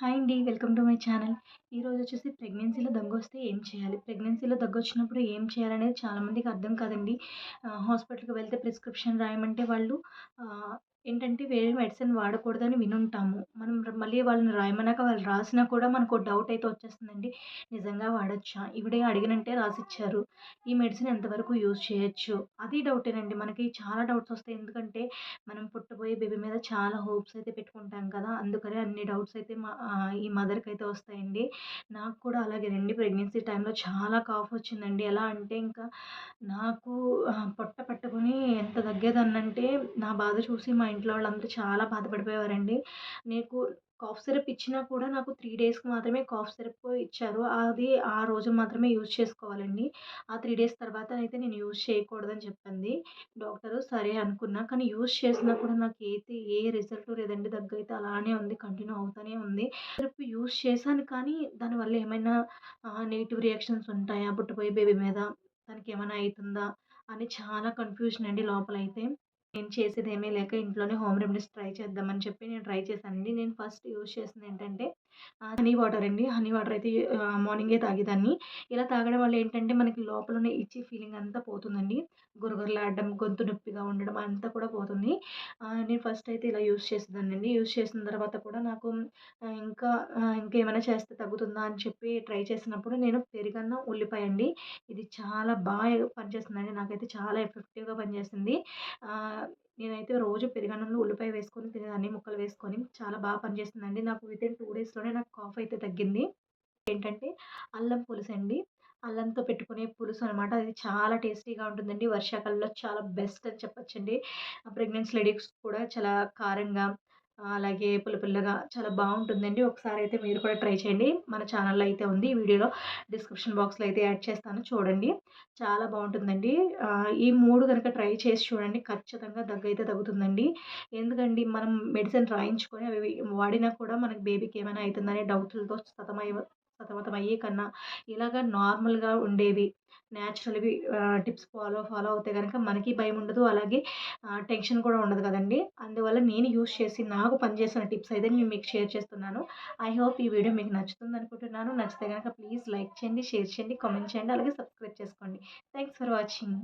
Hi అండి welcome to my channel. ఈరోజు వచ్చేసి ప్రెగ్నెన్సీలో దగ్గు వస్తే ఏం చేయాలి? ప్రెగ్నెన్సీలో దగ్గు వచ్చినప్పుడు ఏం చేయాలనేది చాలామందికి అర్థం కాదండి. హాస్పిటల్కి వెళ్తే ప్రిస్క్రిప్షన్ రాయమంటే వాళ్ళు ఏంటంటే వేరే మెడిసిన్ వాడకూడదని వినుంటాము. మనం మళ్ళీ వాళ్ళని రాయమన్నాక వాళ్ళు రాసినా కూడా మనకు డౌట్ అయితే వచ్చేస్తుందండి. నిజంగా వాడచ్చా? ఇవిడే అడిగినంటే రాసిచ్చారు. ఈ మెడిసిన్ ఎంతవరకు యూజ్ చేయొచ్చు? అది డౌటేనండి మనకి చాలా డౌట్స్ వస్తాయి. ఎందుకంటే మనం పుట్టబోయే బేబీ మీద చాలా హోప్స్ అయితే పెట్టుకుంటాం కదా! అందుకనే అన్ని డౌట్స్ అయితే మా ఈ మదర్కి అయితే వస్తాయండి. నాకు కూడా అలాగే రండి ప్రెగ్నెన్సీ టైంలో చాలా కాఫ్ వచ్చిందండి. ఎలా అంటే ఇంకా నాకు పొట్ట పట్టుకొని ఎంత తగ్గేదన్నంటే నా బాధ చూసి మా ఇంట్లో వాళ్ళందరూ చాలా బాధపడిపోయేవారండి. నీకు కాఫ్ సిరప్ ఇచ్చినా కూడా నాకు త్రీ డేస్కి మాత్రమే కాఫ్ సిరప్ ఇచ్చారు. అది ఆ రోజు మాత్రమే యూజ్ చేసుకోవాలండి. ఆ త్రీ డేస్ తర్వాత అయితే నేను యూజ్ చేయకూడదని చెప్పింది. డాక్టరు సరే అనుకున్నా కానీ యూజ్ చేసినా కూడా నాకు అయితే ఏ రిజల్ట్ లేదండి. దగ్గర అయితే అలానే ఉంది కంటిన్యూ అవుతూనే ఉంది. సిరప్ యూజ్ చేశాను కానీ దానివల్ల ఏమైనా నెగిటివ్ రియాక్షన్స్ ఉంటాయా? పుట్టిపోయే బేబీ మీద దానికి ఏమైనా అవుతుందా? అని చాలా కన్ఫ్యూజన్ అండి లోపల అయితే నేను చేసేదేమీ లేక ఇంట్లోనే హోమ్ రెమెడీస్ ట్రై చేద్దామని చెప్పి నేను ట్రై చేశానండి. నేను ఫస్ట్ యూజ్ చేసింది ఏంటంటే హనీ వాటర్ అండి. హనీ వాటర్ అయితే మార్నింగే తాగేదాన్ని. ఇలా తాగడం వల్ల ఏంటంటే మనకి లోపల ఉన్న ఇచ్చి ఫీలింగ్ అంతా పోతుందండి. గురగురలాడడం గొంతు నొప్పిగా ఉండడం అంతా కూడా పోతుంది. నేను ఫస్ట్ అయితే ఇలా యూజ్ అండి యూజ్ చేసిన తర్వాత కూడా నాకు ఇంకా ఇంకేమైనా చేస్తే తగ్గుతుందా అని చెప్పి ట్రై చేసినప్పుడు నేను పెరుగన్న ఉల్లిపాయ అండి. ఇది చాలా బాగా పనిచేస్తుందండి. నాకైతే చాలా ఎఫెక్టివ్గా పనిచేసింది. నేనైతే రోజు పెరుగన్నంలో ఉల్లిపాయ వేసుకొని తినేదాన్ని ముక్కలు వేసుకొని చాలా బాగా పనిచేస్తుందండి. నాకు వితిన్ టూ డేస్లోనే నాకు కాఫ్ అయితే తగ్గింది. ఏంటంటే అల్లం పులుసు అండి. అల్లంతో పెట్టుకునే పులుసు అనమాట అది చాలా టేస్టీగా ఉంటుందండి. వర్షాకాలంలో చాలా బెస్ట్ అని చెప్పొచ్చండి. ప్రెగ్నెన్సీ లేడీస్ కూడా చాలా కారంగా అలాగే పుల్లపుల్లగా చాలా బాగుంటుందండి. ఒకసారి అయితే మీరు కూడా ట్రై చేయండి. మన ఛానల్లో అయితే ఉంది. ఈ వీడియోలో డిస్క్రిప్షన్ బాక్స్లో అయితే యాడ్ చేస్తాను. చూడండి. చాలా బాగుంటుందండి. ఈ మూడు కనుక ట్రై చేసి చూడండి. ఖచ్చితంగా దగ్గు అయితే తగ్గుతుందండి. ఎందుకండి? మనం మెడిసిన్ రాయించుకొని అవి వాడినా కూడా మనకి బేబీకి ఏమైనా అవుతుందనే డౌట్లతో సతమై సతమతం అయ్యే కన్నా ఇలాగ నార్మల్గా ఉండేవి న్యాచురల్వి టిప్స్ ఫాలో ఫాలో అవుతే కనుక మనకి భయం ఉండదు. అలాగే టెన్షన్ కూడా ఉండదు కదండి. అందువల్ల నేను యూస్ చేసి నాకు పనిచేసిన టిప్స్ అయితే నేను మీకు షేర్ చేస్తున్నాను. ఐ హోప్ ఈ వీడియో మీకు నచ్చుతుంది అనుకుంటున్నాను. నచ్చితే కనుక ప్లీజ్ లైక్ చేయండి షేర్ చేయండి కామెంట్ చేయండి అలాగే సబ్స్క్రైబ్ చేసుకోండి. Thanks for watching.